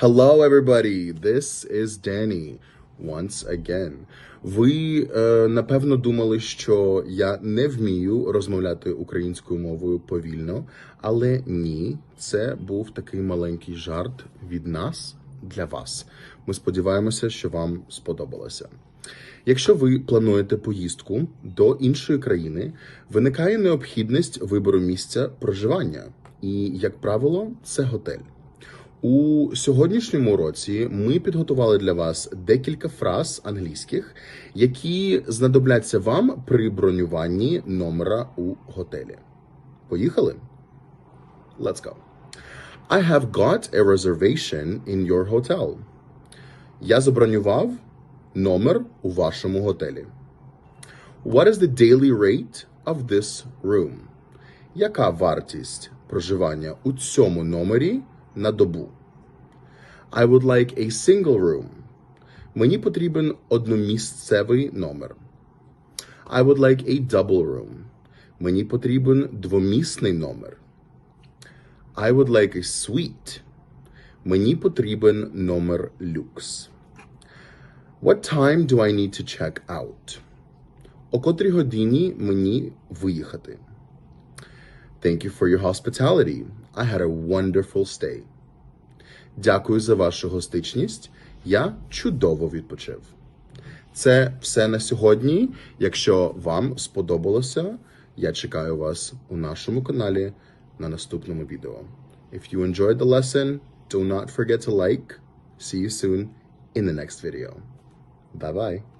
Hello, everybody. This is Danny once again. Ви е, напевно думали, що я не вмію розмовляти українською мовою повільно, але ні, це був такий маленький жарт від нас для вас. Ми сподіваємося, що вам сподобалося. Якщо ви плануєте поїздку до іншої країни, виникає необхідність вибору місця проживання, і, як правило, це готель. У сьогоднішньому уроці ми підготували для вас декілька фраз англійських, які знадобляться вам при бронюванні номера у готелі. Поїхали? Let's go. I have got a reservation in your hotel. Я забронював номер у вашому готелі. What is the daily rate of this room? Яка вартість проживання у цьому номері на добу? I would like a single room. Мені потрібен одномісцевий номер. I would like a double room. Мені потрібен двомісний номер. I would like a suite. Мені потрібен номер люкс. What time do I need to check out? О котрій годині мені виїхати? Thank you for your hospitality. I had a wonderful stay. Дякую за вашу гостичність. Я чудово відпочив. Це все на сьогодні. Якщо вам сподобалося, я чекаю вас у нашому каналі на наступному відео. If you enjoyed the lesson, do not forget to like. See you soon in the next video. Bye bye.